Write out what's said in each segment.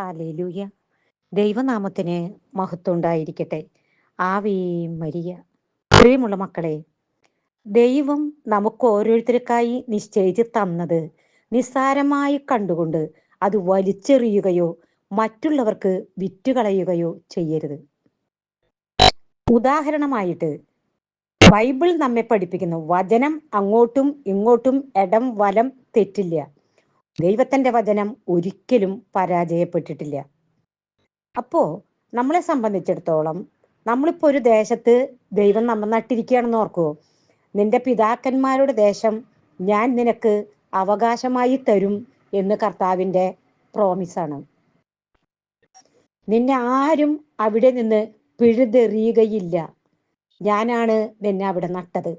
Hallelujah. ദൈവനാമത്തിന് മഹത്വം ഉണ്ടായിരിക്കട്ടെ ആവേ മരിയ. പ്രിയമുള്ള മക്കളെ ദൈവം നമുക്ക് ഓരോരുത്തർക്കായി നിശ്ചയിച്ച് തന്നത് നിസ്സാരമായി കണ്ടുകൊണ്ട് അത് വലിച്ചെറിയുകയോ മറ്റുള്ളവർക്ക് വിറ്റുകളയുകയോ ചെയ്യരുത്. ഉദാഹരണമായിട്ട് ബൈബിൾ നമ്മെ പഠിപ്പിക്കുന്നു വചനം അങ്ങോട്ടും ഇങ്ങോട്ടും ഇടം വലം തെറ്റില്ല. ദൈവത്തിന്റെ വചനം ഒരിക്കലും പരാജയപ്പെട്ടിട്ടില്ല. അപ്പോ നമ്മളെ സംബന്ധിച്ചിടത്തോളം നമ്മളിപ്പോ ഒരു ദേശത്ത് ദൈവം നമ്മൾ നട്ടിരിക്കുകയാണെന്ന് ഓർക്കുവോ നിന്റെ പിതാക്കന്മാരുടെ ദേശം ഞാൻ നിനക്ക് അവകാശമായി തരും എന്ന് കർത്താവിന്റെ പ്രോമിസാണ് നിന്നെ ആരും അവിടെ നിന്ന് പിഴുതെറിയുകയില്ല. ഞാനാണ് നിന്നെ അവിടെ നട്ടത്.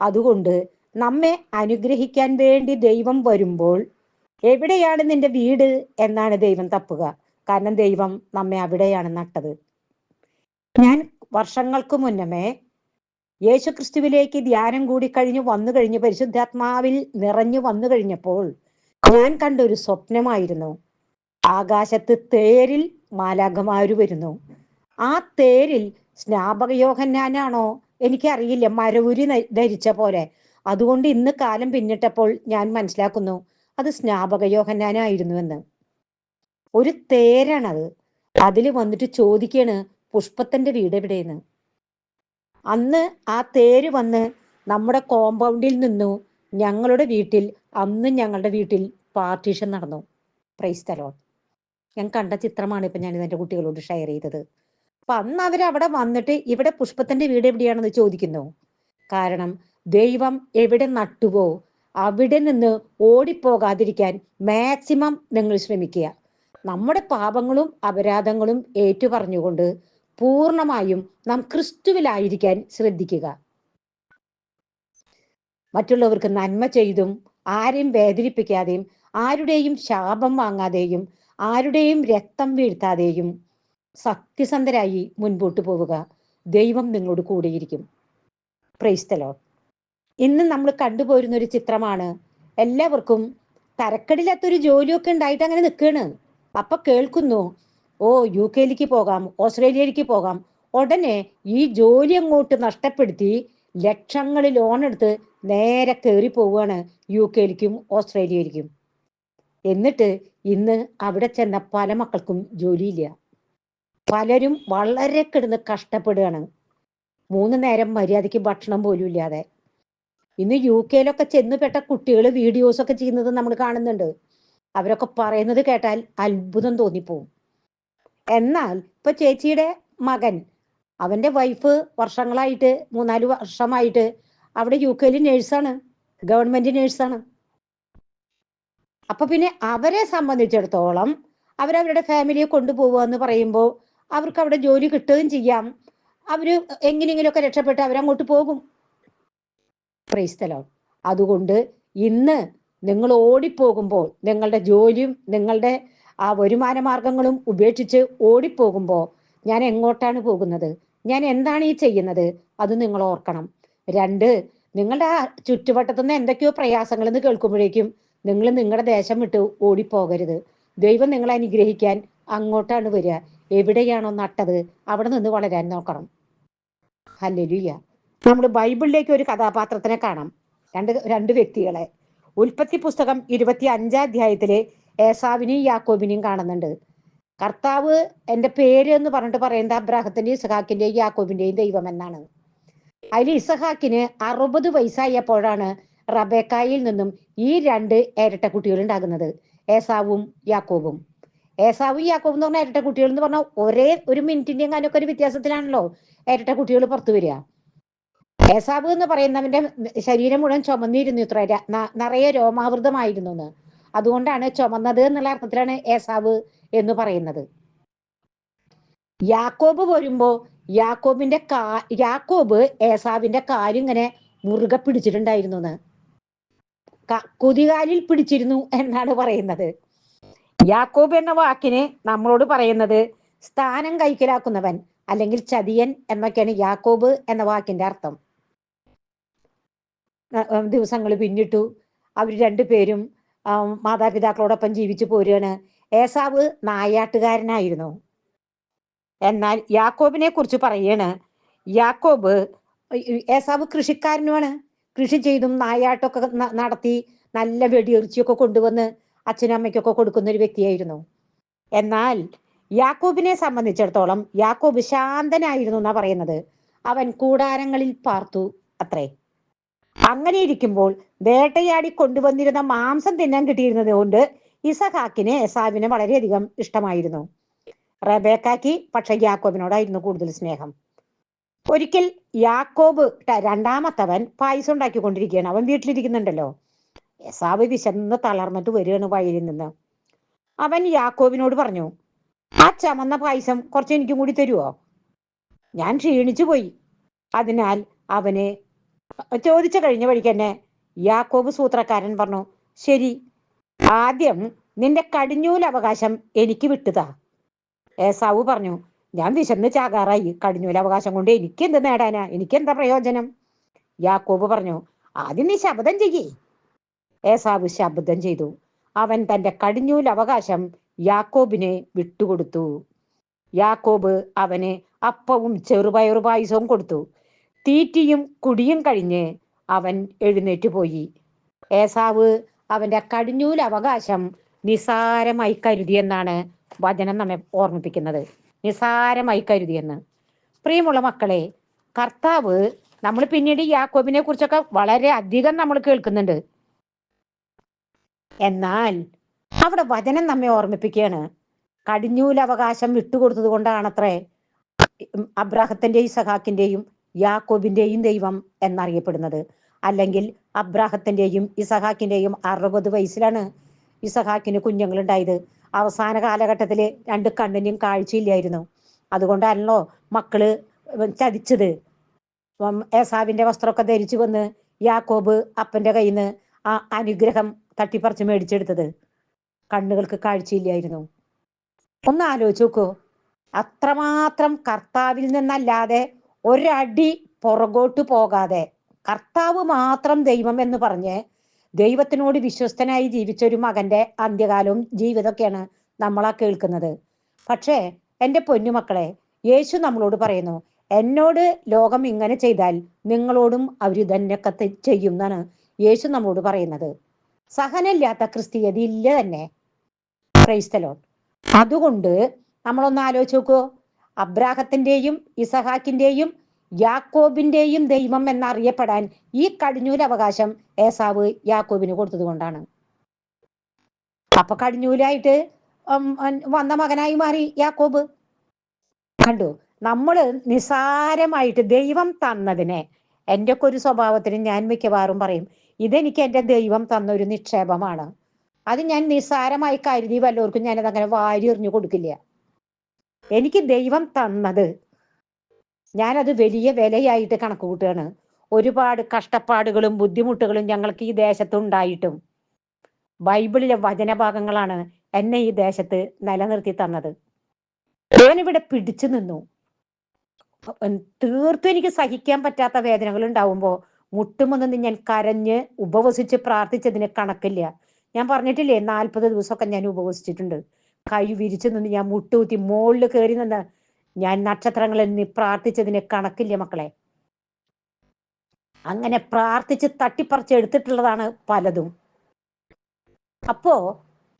അതുകൊണ്ട് നമ്മെ അനുഗ്രഹിക്കാൻ വേണ്ടി ദൈവം വരുമ്പോൾ എവിടെയാണ് നിന്റെ വീട് എന്നാണ് ദൈവം തപ്പുക. കാരണം ദൈവം നമ്മെ അവിടെയാണ് നട്ടത്. ഞാൻ വർഷങ്ങൾക്ക് മുന്നമേ യേശുക്രിസ്തുവിലേക്ക് ധ്യാനം കൂടി കഴിഞ്ഞ് വന്നു കഴിഞ്ഞ് പരിശുദ്ധാത്മാവിൽ നിറഞ്ഞു വന്നു കഴിഞ്ഞപ്പോൾ ഞാൻ കണ്ട ഒരു സ്വപ്നമായിരുന്നു. ആകാശത്ത് തേരിൽ മാലാഖമാര് വരുന്നു. ആ തേരിൽ സ്നാപകയോഹന്നാനാണോ എനിക്കറിയില്ല. മരവുരി ധരിച്ച പോലെ. അതുകൊണ്ട് ഇന്ന് കാലം പിന്നിട്ടപ്പോൾ ഞാൻ മനസ്സിലാക്കുന്നു. അത് സ്നാപക യോഹന്നാനായിരുന്നുവെന്ന്. ഒരു തേരാണത്. അതിൽ വന്നിട്ട് ചോദിക്കാണ് പുഷ്പത്തിന്റെ വീട് എവിടെയെന്ന്. അന്ന് ആ തേര് വന്ന് നമ്മുടെ കോമ്പൗണ്ടിൽ നിന്നു ഞങ്ങളുടെ വീട്ടിൽ അന്ന് ഞങ്ങളുടെ വീട്ടിൽ പാർട്ടീഷൻ നടന്നു. പ്രൈസ് തലോൺ ഞാൻ കണ്ട ചിത്രമാണ് ഇപ്പൊ ഞാൻ ഇതെന്റെ കുട്ടികളോട് ഷെയർ ചെയ്തത്. അപ്പൊ അന്ന് അവർ അവിടെ വന്നിട്ട് ഇവിടെ പുഷ്പത്തിന്റെ വീട് എവിടെയാണെന്ന് ചോദിക്കുന്നു. കാരണം ദൈവം എവിടെ നട്ടുവോ അവിടെ നിന്ന് ഓടിപ്പോകാതിരിക്കാൻ മാക്സിമം നിങ്ങൾ ശ്രമിക്കുക. നമ്മുടെ പാപങ്ങളും അപരാധങ്ങളും ഏറ്റുപറഞ്ഞുകൊണ്ട് പൂർണമായും നാം ക്രിസ്തുവിലായിരിക്കാൻ ശ്രദ്ധിക്കുക. മറ്റുള്ളവർക്ക് നന്മ ചെയ്തും ആരെയും വേദനിപ്പിക്കാതെയും ആരുടെയും ശാപം വാങ്ങാതെയും ആരുടെയും രക്തം വീഴ്ത്താതെയും സത്യസന്ധരായി മുൻപോട്ട് പോവുക. ദൈവം നിങ്ങളോട് കൂടിയിരിക്കും. പ്രൈസ്തലോ ഇന്ന് നമ്മൾ കണ്ടുപോരുന്ന ഒരു ചിത്രമാണ്. എല്ലാവർക്കും തരക്കടില്ലാത്തൊരു ജോലിയൊക്കെ ഉണ്ടായിട്ട് അങ്ങനെ നിൽക്കുകയാണ്. അപ്പൊ കേൾക്കുന്നു ഓ യു കെയിലേക്ക് പോകാം ഓസ്ട്രേലിയയിലേക്ക് പോകാം. ഉടനെ ഈ ജോലി അങ്ങോട്ട് നഷ്ടപ്പെടുത്തി ലക്ഷങ്ങളിൽ ലോൺ എടുത്ത് നേരെ കയറി പോവുകയാണ് യു കെയിലേക്കും ഓസ്ട്രേലിയയിലേക്കും. എന്നിട്ട് ഇന്ന് അവിടെ ചെന്ന പല മക്കൾക്കും ജോലിയില്ല. പലരും വളരെ കിടന്ന് കഷ്ടപ്പെടുകയാണ്. മൂന്ന് നേരം മര്യാദയ്ക്ക് ഭക്ഷണം പോലും ഇല്ലാതെ. ഇന്ന് യു കെയിലൊക്കെ ചെന്നുപെട്ട കുട്ടികൾ വീഡിയോസ് ഒക്കെ ചെയ്യുന്നത് നമ്മൾ കാണുന്നുണ്ട്. അവരൊക്കെ പറയുന്നത് കേട്ടാൽ അത്ഭുതം തോന്നിപ്പോവും. എന്നാൽ ഇപ്പൊ ചേച്ചിയുടെ മകൻ അവന്റെ വൈഫ് വർഷങ്ങളായിട്ട് മൂന്നാൽ വർഷമായിട്ട് അവിടെ യു കെയിൽ നേഴ്സാണ് ഗവൺമെന്റ് നേഴ്സാണ്. അപ്പൊ പിന്നെ അവരെ സംബന്ധിച്ചിടത്തോളം അവരവരുടെ ഫാമിലിയെ കൊണ്ടുപോവുക എന്ന് പറയുമ്പോൾ അവർക്ക് അവിടെ ജോലി കിട്ടുകയും ചെയ്യാം. അവർ എങ്ങനെയെങ്കിലുമൊക്കെ രക്ഷപ്പെട്ട് അവരങ്ങോട്ട് പോകും. പ്രൈസ്തലോ. അതുകൊണ്ട് ഇന്ന് നിങ്ങൾ ഓടിപ്പോകുമ്പോൾ നിങ്ങളുടെ ജോലിയും നിങ്ങളുടെ ആ വരുമാന മാർഗങ്ങളും ഉപേക്ഷിച്ച് ഓടിപ്പോകുമ്പോൾ ഞാൻ എങ്ങോട്ടാണ് പോകുന്നത്? ഞാൻ എന്താണ് ഈ ചെയ്യുന്നത്? അത് നിങ്ങൾ ഓർക്കണം. രണ്ട് നിങ്ങളുടെ ആ ചുറ്റുവട്ടത്തുനിന്ന് എന്തൊക്കെയോ പ്രയാസങ്ങൾ എന്ന് കേൾക്കുമ്പോഴേക്കും നിങ്ങൾ നിങ്ങളുടെ ദേശം വിട്ട് ഓടിപ്പോകരുത്. ദൈവം നിങ്ങളെ അനുഗ്രഹിക്കാൻ അങ്ങോട്ടാണ് വരിക. എവിടെയാണോ നട്ടത് അവിടെ നിന്ന് വളരാൻ നോക്കണം. ഹല്ലേലൂയ നമ്മൾ ബൈബിളിലേക്ക് ഒരു കഥാപാത്രത്തിനെ കാണാം. രണ്ട് രണ്ട് വ്യക്തികളെ. ഉൽപ്പത്തി പുസ്തകം ഇരുപത്തി അഞ്ചാം അധ്യായത്തിലെ ഏസാവിനെയും യാക്കോബിനെയും കാണുന്നുണ്ട്. കർത്താവ് എന്റെ പേര് എന്ന് പറഞ്ഞിട്ട് പറയുന്നത് അബ്രാഹത്തിന്റെയും ഇസഹാക്കിന്റെയും യാക്കോബിന്റെയും ദൈവം എന്നാണ്. അതിൽ ഇസഹാക്കിന് അറുപത് വയസ്സായപ്പോഴാണ് റബേക്കായിൽ നിന്നും ഈ രണ്ട് ഇരട്ട കുട്ടികൾ ഉണ്ടാകുന്നത്. ഏസാവും യാക്കോബും. ഏസാവും യാക്കോബും എന്ന് പറഞ്ഞാൽ ഇരട്ട കുട്ടികൾ എന്ന് പറഞ്ഞാൽ ഒരേ ഒരു മിനിറ്റിന്റെ അങ്ങനെയൊക്കെ ഒരു വ്യത്യാസത്തിലാണല്ലോ. ഇരട്ട കുട്ടികൾ പുറത്തു വരിക. ഏസാബ് എന്ന് പറയുന്നവന്റെ ശരീരം മുഴുവൻ ചുമന്നിരുന്നു ഇത്ര. നിറയെ രോമാവൃതമായിരുന്നു എന്ന് അതുകൊണ്ടാണ് ചുമന്നത് എന്നുള്ള അർത്ഥത്തിലാണ് ഏസാവ് എന്ന് പറയുന്നത്. യാക്കോബ് വരുമ്പോ യാക്കോബിന്റെ കാ യാക്കോബ് ഏസാവിന്റെ കാലിങ്ങനെ മുറുകെ പിടിച്ചിട്ടുണ്ടായിരുന്നു എന്ന് കുതികാലിൽ പിടിച്ചിരുന്നു എന്നാണ് പറയുന്നത്. യാക്കോബ് എന്ന വാക്കിന് നമ്മളോട് പറയുന്നത് സ്ഥാനം കൈക്കലാക്കുന്നവൻ അല്ലെങ്കിൽ ചതിയൻ എന്നൊക്കെയാണ് യാക്കോബ് എന്ന വാക്കിന്റെ അർത്ഥം. ദിവസങ്ങൾ പിന്നിട്ടു. അവർ രണ്ടുപേരും മാതാപിതാക്കളോടൊപ്പം ജീവിച്ചു പോരുകയാണ് ഏസാവ് നായാട്ടുകാരനായിരുന്നു. എന്നാൽ യാക്കോബിനെ കുറിച്ച് പറയാണ്. യാക്കോബ് ഏസാവ് കൃഷിക്കാരനുമാണ്. കൃഷി ചെയ്തും നായാട്ടൊക്കെ നടത്തി നല്ല വെടിയിറച്ചിയൊക്കെ കൊണ്ടുവന്ന് അച്ഛനും അമ്മയ്ക്കൊക്കെ കൊടുക്കുന്ന ഒരു വ്യക്തിയായിരുന്നു. എന്നാൽ യാക്കോബിനെ സംബന്ധിച്ചിടത്തോളം യാക്കോബ് ശാന്തനായിരുന്നു എന്നാ പറയുന്നത്. അവൻ കൂടാരങ്ങളിൽ പാർത്തു അത്രേ. അങ്ങനെ ഇരിക്കുമ്പോൾ വേട്ടയാടി കൊണ്ടുവന്നിരുന്ന മാംസം തിന്നാൻ കിട്ടിയിരുന്നത് കൊണ്ട് ഇസഹാക്കിന് എസാവിനെ വളരെയധികം ഇഷ്ടമായിരുന്നു. റബേക്കാക്ക് പക്ഷെ യാക്കോബിനോടായിരുന്നു കൂടുതൽ സ്നേഹം. ഒരിക്കൽ യാക്കോബ് രണ്ടാമത്തവൻ പായസം ഉണ്ടാക്കിക്കൊണ്ടിരിക്കുകയാണ്. അവൻ വീട്ടിലിരിക്കുന്നുണ്ടല്ലോ. എസാവ് വിശന്ന് തളർന്നിട്ട് വരികയാണ് വഴിയിൽ നിന്ന്. അവൻ യാക്കോബിനോട് പറഞ്ഞു ആ ചമന്ന പായസം കുറച്ച് എനിക്കും കൂടി തരുവോ? ഞാൻ ക്ഷീണിച്ചു പോയി അതിനാൽ അവന് ചോദിച്ചു കഴിഞ്ഞ വഴിക്ക് തന്നെ യാക്കോബ് സൂത്രക്കാരൻ പറഞ്ഞു ശരി ആദ്യം നിന്റെ കടിഞ്ഞൂൽ അവകാശം എനിക്ക് വിട്ടുതാ. ഏസാവു പറഞ്ഞു ഞാൻ വിശന്ന് ചാകാറായി. കടിഞ്ഞൂൽ അവകാശം കൊണ്ട് എനിക്ക് എന്ത് നേടാനാ? എനിക്ക് എന്താ പ്രയോജനം? യാക്കോബ് പറഞ്ഞു ആദ്യം നീ ശബ്ദം ചെയ്യേ. ഏസാവ് ശബ്ദം ചെയ്തു. അവൻ തന്റെ കടിഞ്ഞൂൽ അവകാശം യാക്കോബിനെ വിട്ടുകൊടുത്തു. യാക്കോബ് അവന് അപ്പവും ചെറുപയറു പായസവും കൊടുത്തു. തീറ്റിയും കുടിയും കഴിഞ്ഞ് അവൻ എഴുന്നേറ്റ് പോയി. ഏസാവ് അവന്റെ കടിഞ്ഞൂൽ അവകാശം നിസാരമായി കരുതിയെന്നാണ് വചനം നമ്മെ ഓർമ്മിപ്പിക്കുന്നത്. നിസാരമായി കരുതിയെന്ന് പ്രിയമുള്ള മക്കളെ കർത്താവ് നമ്മൾ പിന്നീട് യാക്കോബിനെ കുറിച്ചൊക്കെ വളരെ അധികം നമ്മൾ കേൾക്കുന്നുണ്ട്. എന്നാൽ അവിടെ വചനം നമ്മെ ഓർമ്മിപ്പിക്കുകയാണ്. കടിഞ്ഞൂലവകാശം വിട്ടുകൊടുത്തത് കൊണ്ടാണത്രേ അബ്രാഹത്തിന്റെയും സഹാക്കിന്റെയും യാക്കോബിന്റെയും ദൈവം എന്നറിയപ്പെടുന്നത്. അല്ലെങ്കിൽ അബ്രാഹത്തിന്റെയും ഇസഹാക്കിന്റെയും അറുപത് വയസ്സിലാണ് ഇസഹാക്കിന് കുഞ്ഞുങ്ങളുണ്ടായത്. അവസാന കാലഘട്ടത്തിൽ രണ്ട് കണ്ണിനും കാഴ്ചയില്ലായിരുന്നു. അതുകൊണ്ടാണല്ലോ മക്കൾ ചതിച്ചത്. ഏസാവിന്റെ വസ്ത്രമൊക്കെ ധരിച്ചു വന്ന് യാക്കോബ് അപ്പന്റെ കയ്യിൽ നിന്ന് ആ അനുഗ്രഹം തട്ടിപ്പറിച്ച് മേടിച്ചെടുത്തത്. കണ്ണുകൾക്ക് കാഴ്ചയില്ലായിരുന്നു. ഒന്ന് ആലോചിച്ച് നോക്കൂ. അത്രമാത്രം കർത്താവിൽ നിന്നല്ലാതെ ഒരടി പുറകോട്ട് പോകാതെ കർത്താവ് മാത്രം ദൈവം എന്ന് പറഞ്ഞ് ദൈവത്തിനോട് വിശ്വസ്തനായി ജീവിച്ച ഒരു മകന്റെ അന്ത്യകാലവും ജീവിതമൊക്കെയാണ് നമ്മളാ കേൾക്കുന്നത്. പക്ഷേ എന്റെ പൊന്നുമക്കളെ യേശു നമ്മളോട് പറയുന്നു എന്നോട് ലോകം ഇങ്ങനെ ചെയ്താൽ നിങ്ങളോടും അവർ ഇതന്നെയൊക്കെ ചെയ്യും യേശു നമ്മളോട് പറയുന്നത്. സഹനമില്ലാത്ത ക്രിസ്തീയത ഇല്ല തന്നെ. ക്രൈസ്തലോ അതുകൊണ്ട് നമ്മളൊന്ന് ആലോചിച്ച് നോക്കൂ. അബ്രാഹത്തിന്റെയും ഇസഹാക്കിന്റെയും യാക്കോബിന്റെയും ദൈവം എന്നറിയപ്പെടാൻ ഈ കടിഞ്ഞൂലവകാശം ഏസാവ് യാക്കോബിന് കൊടുത്തതുകൊണ്ടാണ് അപ്പൊ കടിഞ്ഞൂലായിട്ട് വന്ന മകനായി മാറി യാക്കോബ്. കണ്ടു? നമ്മൾ നിസാരമായിട്ട് ദൈവം തന്നതിനെ എന്റെ ഒക്കെ ഒരു സ്വഭാവത്തിന് ഞാൻ മിക്കവാറും പറയും ഇതെനിക്ക് എന്റെ ദൈവം തന്ന ഒരു നിക്ഷേപമാണ്. അത് ഞാൻ നിസ്സാരമായി കരുതി വല്ലവർക്കും ഞാനത് അങ്ങനെ വാരി എറിഞ്ഞു കൊടുക്കില്ല. എനിക്ക് ദൈവം തന്നത്. ഞാനത് വലിയ വിലയായിട്ട് കണക്ക് കൂട്ടുകയാണ്. ഒരുപാട് കഷ്ടപ്പാടുകളും ബുദ്ധിമുട്ടുകളും ഞങ്ങൾക്ക് ഈ ദേശത്തുണ്ടായിട്ടും ബൈബിളിലെ വചനഭാഗങ്ങളാണ് എന്നെ ഈ ദേശത്ത് നിലനിർത്തി തന്നത്. ഞാനിവിടെ പിടിച്ചു നിന്നു. തീർത്തും എനിക്ക് സഹിക്കാൻ പറ്റാത്ത വേദനകൾ ഉണ്ടാവുമ്പോൾ മുട്ടുമെന്ന് ഞാൻ കരഞ്ഞ് ഉപവസിച്ച് പ്രാർത്ഥിച്ചതിന് കണക്കില്ല. ഞാൻ പറഞ്ഞിട്ടില്ലേ നാൽപ്പത് ദിവസമൊക്കെ ഞാൻ ഉപവസിച്ചിട്ടുണ്ട്. കൈ വിരിച്ചു നിന്ന് ഞാൻ മുട്ടുകുത്തി മുകളിൽ കയറി നിന്ന് ഞാൻ നക്ഷത്രങ്ങളിൽ നിന്ന് പ്രാർത്ഥിച്ചതിന് കണക്കില്ല മക്കളെ. അങ്ങനെ പ്രാർത്ഥിച്ച് തട്ടിപ്പറിച്ച് എടുത്തിട്ടുള്ളതാണ് പലതും. അപ്പോ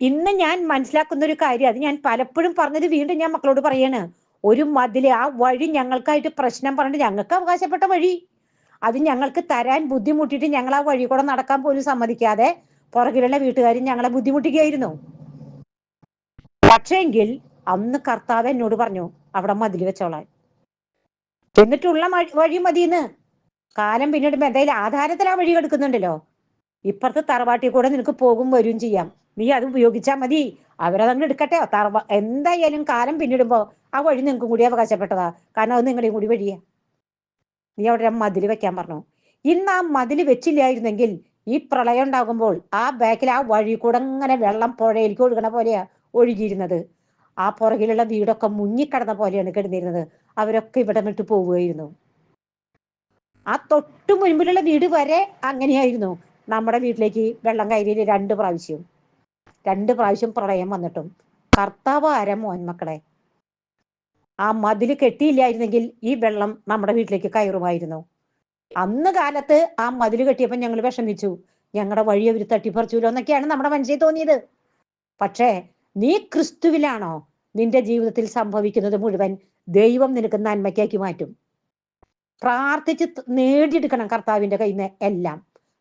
ഇന്ന് ഞാൻ മനസ്സിലാക്കുന്ന ഒരു കാര്യം അത് ഞാൻ പലപ്പോഴും പറഞ്ഞത് വീണ്ടും ഞാൻ മക്കളോട് പറയാണ്. ഒരു മതിൽ ആ വഴി ഞങ്ങൾക്കായിട്ട് പ്രശ്നം പറഞ്ഞിട്ട് ഞങ്ങൾക്ക് അവകാശപ്പെട്ട വഴി. അത് ഞങ്ങൾക്ക് തരാൻ ബുദ്ധിമുട്ടിയിട്ട് ഞങ്ങൾ ആ വഴി കൂടെ നടക്കാൻ പോലും സമ്മതിക്കാതെ പുറകിലുള്ള വീട്ടുകാരും ഞങ്ങളെ ബുദ്ധിമുട്ടിക്കുകയായിരുന്നു പക്ഷേങ്കിൽ അന്ന് കർത്താവ് എന്നോട് പറഞ്ഞു അവിടെ മതിൽ വെച്ചോളാൻ. എന്നിട്ടുള്ള വഴി മതിയെന്ന് കാലം പിന്നിടുമ്പോ എന്തായാലും ആധാരത്തിൽ ആ വഴി എടുക്കുന്നുണ്ടല്ലോ. ഇപ്പുറത്തെ തറവാട്ടിൽ കൂടെ നിനക്ക് പോകും വരും ചെയ്യാം. നീ അത് ഉപയോഗിച്ചാൽ മതി. അവരതങ്ങ് എടുക്കട്ടെ. തറവ എന്തായാലും കാലം പിന്നിടുമ്പോ ആ വഴി നിങ്ങൾക്കും കൂടി അവകാശപ്പെട്ടതാ. കാരണം അത് നിങ്ങളുടെയും കൂടി വഴിയാ. നീ അവിടെ മതിൽ വെക്കാൻ പറഞ്ഞു. ഇന്ന് ആ മതിൽ വെച്ചില്ലായിരുന്നെങ്കിൽ ഈ പ്രളയം ഉണ്ടാകുമ്പോൾ ആ ബാക്കിൽ ആ വഴി കൂടെ ഇങ്ങനെ വെള്ളം പുഴയിലേക്ക് ഒഴുകണ പോലെയാ. ഒഴുകിയിരുന്നത്. ആ പുറകിലുള്ള വീടൊക്കെ മുങ്ങിക്കിടന്ന പോലെയാണ് കിടന്നിരുന്നത്. അവരൊക്കെ ഇവിടെ വിട്ട് പോവുകയായിരുന്നു. ആ തൊട്ടു മുൻപിലുള്ള വീട് വരെ അങ്ങനെയായിരുന്നു. നമ്മുടെ വീട്ടിലേക്ക് വെള്ളം കയറിയത് രണ്ട് പ്രാവശ്യം. രണ്ട് പ്രാവശ്യം പ്രളയം വന്നിട്ടും. കർത്താവ് ആര മോൻ മക്കളെ? ആ മതിൽ കെട്ടിയില്ലായിരുന്നെങ്കിൽ ഈ വെള്ളം നമ്മുടെ വീട്ടിലേക്ക് കയറുമായിരുന്നു. അന്ന് കാലത്ത് ആ മതിൽ കെട്ടിയപ്പോൾ ഞങ്ങൾ വിഷമിച്ചു. ഞങ്ങളുടെ വഴി അവർ തട്ടിപ്പറിച്ചൂലോ എന്നൊക്കെയാണ് നമ്മുടെ മനസ്സിൽ തോന്നിയത്. പക്ഷേ നീ ക്രിസ്തുവിലാണോ നിന്റെ ജീവിതത്തിൽ സംഭവിക്കുന്നത് മുഴുവൻ ദൈവം നിനക്ക് നന്മയ്ക്കാക്കി മാറ്റും? പ്രാർത്ഥിച്ച് നേടിയെടുക്കണം കർത്താവിന്റെ കയ്യിൽ നിന്ന് എല്ലാം.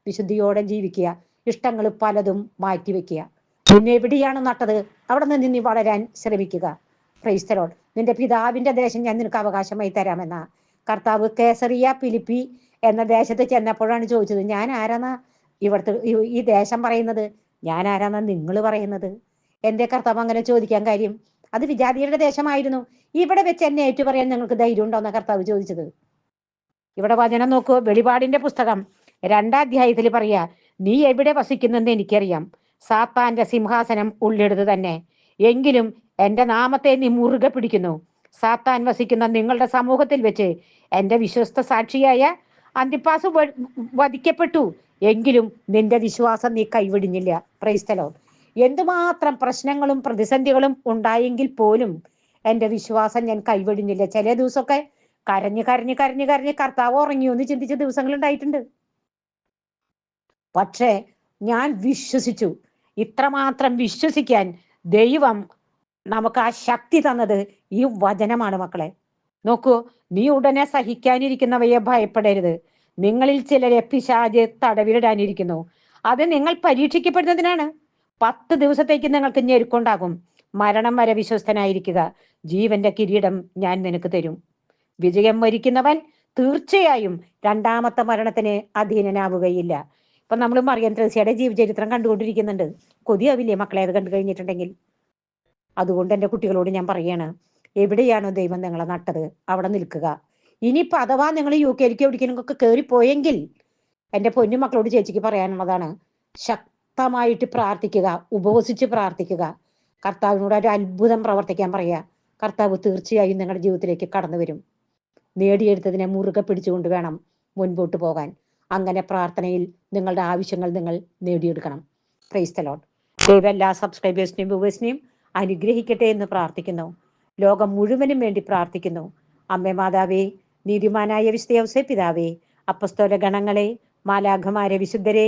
വിശുദ്ധിയോടെ ജീവിക്കുക. ഇഷ്ടങ്ങൾ പലതും മാറ്റിവെക്കുക പിന്നെ എവിടെയാണ് നട്ടത്? അവിടെ നിന്ന് നീ വളരാൻ ശ്രമിക്കുക. ക്രൈസ്തരോട് നിന്റെ പിതാവിന്റെ ദേശം ഞാൻ നിനക്ക് അവകാശമായി തരാമെന്ന. കർത്താവ് കേസറിയ പിലിപ്പി എന്ന ദേശത്ത് ചെന്നപ്പോഴാണ് ചോദിച്ചത് ഞാൻ ആരാന്നാ? ഇവിടുത്തെ ഈ ദേശം പറയുന്നത്? ഞാൻ ആരാന്നാ നിങ്ങൾ പറയുന്നത്? എന്റെ കർത്താവ് അങ്ങനെ ചോദിക്കാൻ കാര്യം. അത് വിജാതിയുടെ ദേശമായിരുന്നു. ഇവിടെ വെച്ച് എന്നെ ഏറ്റു പറയാൻ നിങ്ങൾക്ക് ധൈര്യം ഉണ്ടോ എന്ന കർത്താവ് ചോദിച്ചത്. ഇവിടെ വചനം നോക്കൂ. വെളിപാടിന്റെ പുസ്തകം രണ്ടാം അധ്യായത്തിൽ പറയാ നീ എവിടെ വസിക്കുന്നെന്ന് എനിക്കറിയാം. സാത്താന്റെ സിംഹാസനം ഉള്ളെടുത്ത് തന്നെ. എങ്കിലും എന്റെ നാമത്തെ നീ മുറുകെ പിടിക്കുന്നു. സാത്താൻ വസിക്കുന്ന നിങ്ങളുടെ സമൂഹത്തിൽ വെച്ച് എന്റെ വിശ്വസ്ത സാക്ഷിയായ അന്തിപ്പാസ് വധിക്കപ്പെട്ടു. എങ്കിലും നിന്റെ വിശ്വാസം നീ കൈവിടിഞ്ഞില്ല. പ്രൈസ്തലോ എന്തുമാത്രം പ്രശ്നങ്ങളും പ്രതിസന്ധികളും ഉണ്ടായെങ്കിൽ പോലും എന്റെ വിശ്വാസം ഞാൻ കൈവെടിഞ്ഞില്ല. ചില ദിവസമൊക്കെ കരഞ്ഞ് കരഞ്ഞ് കരഞ്ഞ് കരഞ്ഞ് കർത്താവ് ഉറങ്ങിയോ എന്ന് ചിന്തിച്ച ദിവസങ്ങൾ ഉണ്ടായിട്ടുണ്ട്. പക്ഷേ ഞാൻ വിശ്വസിച്ചു. ഇത്രമാത്രം വിശ്വസിക്കാൻ ദൈവം നമുക്ക് ആ ശക്തി തന്നത് ഈ വചനമാണ് മക്കളെ. നോക്കൂ നീ ഉടനെ സഹിക്കാനിരിക്കുന്നവയെ ഭയപ്പെടരുത്. നിങ്ങളിൽ ചിലരെ പിശാജ് തടവിലിടാനിരിക്കുന്നു. അത് നിങ്ങൾ പരീക്ഷിക്കപ്പെടുന്നതിനാണ്. പത്ത് ദിവസത്തേക്ക് നിങ്ങൾക്ക് ഞെരുക്കുണ്ടാകും മരണം വരെ വിശ്വസ്തനായിരിക്കുക. ജീവന്റെ കിരീടം ഞാൻ നിനക്ക് തരും. വിജയം വരിക്കുന്നവൻ തീർച്ചയായും രണ്ടാമത്തെ മരണത്തിന് അധീനനാവുകയില്ല. ഇപ്പൊ നമ്മൾ മറിയം ത്രേസ്യയുടെ ജീവചരിത്രം കണ്ടുകൊണ്ടിരിക്കുന്നുണ്ട്. കൊതിയാവില്ലേ മക്കളെ അത് കണ്ടു കഴിഞ്ഞിട്ടുണ്ടെങ്കിൽ? അതുകൊണ്ട് എന്റെ കുട്ടികളോട് ഞാൻ പറയാണ് എവിടെയാണോ ദൈവം നിങ്ങളെ നട്ടത്? അവിടെ നിൽക്കുക. ഇനിയിപ്പോൾ അഥവാ നിങ്ങൾ യു കെയിലേക്ക് എവിടേക്കെങ്കിലും ഒക്കെ കയറിപ്പോയെങ്കിൽ എന്റെ പൊന്നു മക്കളോട് ചേച്ചിക്ക് പറയാനുള്ളതാണ് ശക്തമായിട്ട് പ്രാർത്ഥിക്കുക ഉപവസിച്ച് പ്രാർത്ഥിക്കുക. കർത്താവിനോട് ഒരു അത്ഭുതം പ്രവർത്തിക്കാൻ പറയുക. കർത്താവ് തീർച്ചയായും നിങ്ങളുടെ ജീവിതത്തിലേക്ക് കടന്നു വരും. നേടിയെടുത്തതിനെ മുറുകെ പിടിച്ചുകൊണ്ട് വേണം മുൻപോട്ട് പോകാൻ. അങ്ങനെ പ്രാർത്ഥനയിൽ നിങ്ങളുടെ ആവശ്യങ്ങൾ നിങ്ങൾ നേടിയെടുക്കണം. പ്രൈസ് ക്രൈസ്തലോൺ ദൈവം എല്ലാ സബ്സ്ക്രൈബേഴ്സിനെയും വ്യൂവേഴ്സിനെയും അനുഗ്രഹിക്കട്ടെ എന്ന് പ്രാർത്ഥിക്കുന്നു. ലോകം മുഴുവനും വേണ്ടി പ്രാർത്ഥിക്കുന്നു. അമ്മേ മാതാവേ നീതിമാനായ വിശ്വസേ പിതാവേ അപ്പസ്തോല ഗണങ്ങളെ മാലാഘമാരെ വിശുദ്ധരെ